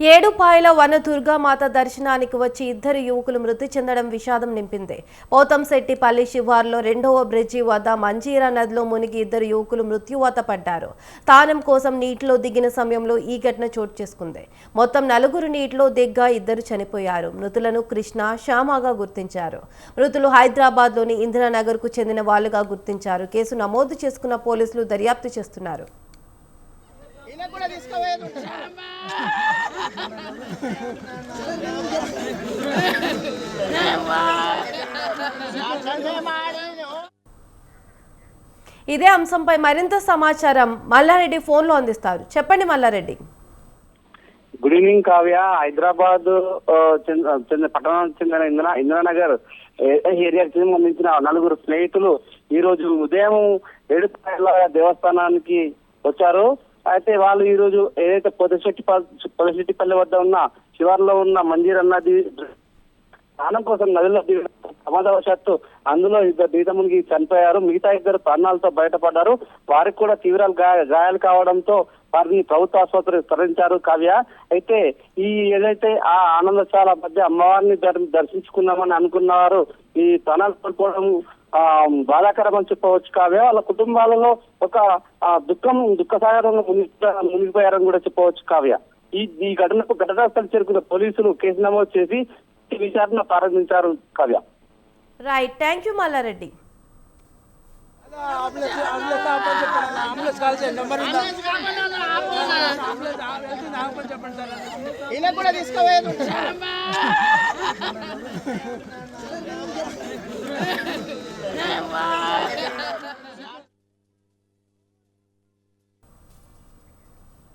ఏడుపాయల వన దుర్గామాత దర్శనానికి వచ్చి ఇద్దరు యువకులు మృతి చెందడం విషాదం నింపింది. పోతంశెట్టిపల్లి శివార్లో రెండవ బ్రిడ్జి వద్ద మంజీరా నదిలో మునిగి ఇద్దరు యువకులు మృత్యువాత పడ్డారు. తానం కోసం నీటిలో దిగిన సమయంలో ఈ ఘటన చోటు చేసుకుంది. మొత్తం నలుగురు నీటిలో దిగ్గా ఇద్దరు చనిపోయారు. మృతులను కృష్ణ శ్యామగా గుర్తించారు. మృతులు హైదరాబాద్లోని ఇందిరానగర్కు చెందిన వాళ్ళుగా గుర్తించారు. కేసు నమోదు చేసుకున్న పోలీసులు దర్యాప్తు చేస్తున్నారు. ఇదే అంశంపై మరింత సమాచారం మల్లారెడ్డి ఫోన్లో అందిస్తారు. చెప్పండి Mallareddy. Good evening Kavya. Hyderabad చెందిన పట్టణానికి చెందిన ఇందిరా ఇందిరానగర్ ఏరియాకి సంబంధించిన నలుగురు స్నేహితులు ఈ రోజు ఉదయం ఏడుపాయల దేవస్థానానికి వచ్చారు. అయితే వాళ్ళు ఈ రోజు ఏదైతే పొదశెట్టి పొదశెట్టిపల్లి వద్ద ఉన్న శివార్లో ఉన్న మంజీర్ అన్నది స్నానం కోసం నదిలో ప్రమాదవశాత్తు అందులో ఇద్దరు ఈత మునిగి చనిపోయారు. మిగతా ఇద్దరు ప్రాణాలతో బయటపడ్డారు. వారికి కూడా తీవ్ర గాయ- గాయాలు కావడంతో వారిని ప్రభుత్వ ఆసుపత్రికి తరలించారు కావ్య. అయితే ఈ ఏదైతే ఆ ఆనందశాల మధ్య అమ్మవారిని దర్శించుకుందామని అనుకున్నవారు ఈ ప్రాణాలు కోల్పోవడం ఆ బాధాకరం అని చెప్పవచ్చు కావ్య వాళ్ళ కుటుంబాలలో ఒక ఆ, దుఃఖం దుఃఖ సాగరంలో మునిగి మునిగిపోయారని కూడా చెప్పవచ్చు కావ్య. ఈ ఈ ఘటనకు ఘటనాస్థలం చేరుకున్న పోలీసులు కేసు నమోదు చేసి విచారణ ప్రారంభించారు Kavya. Right thank you Mallareddy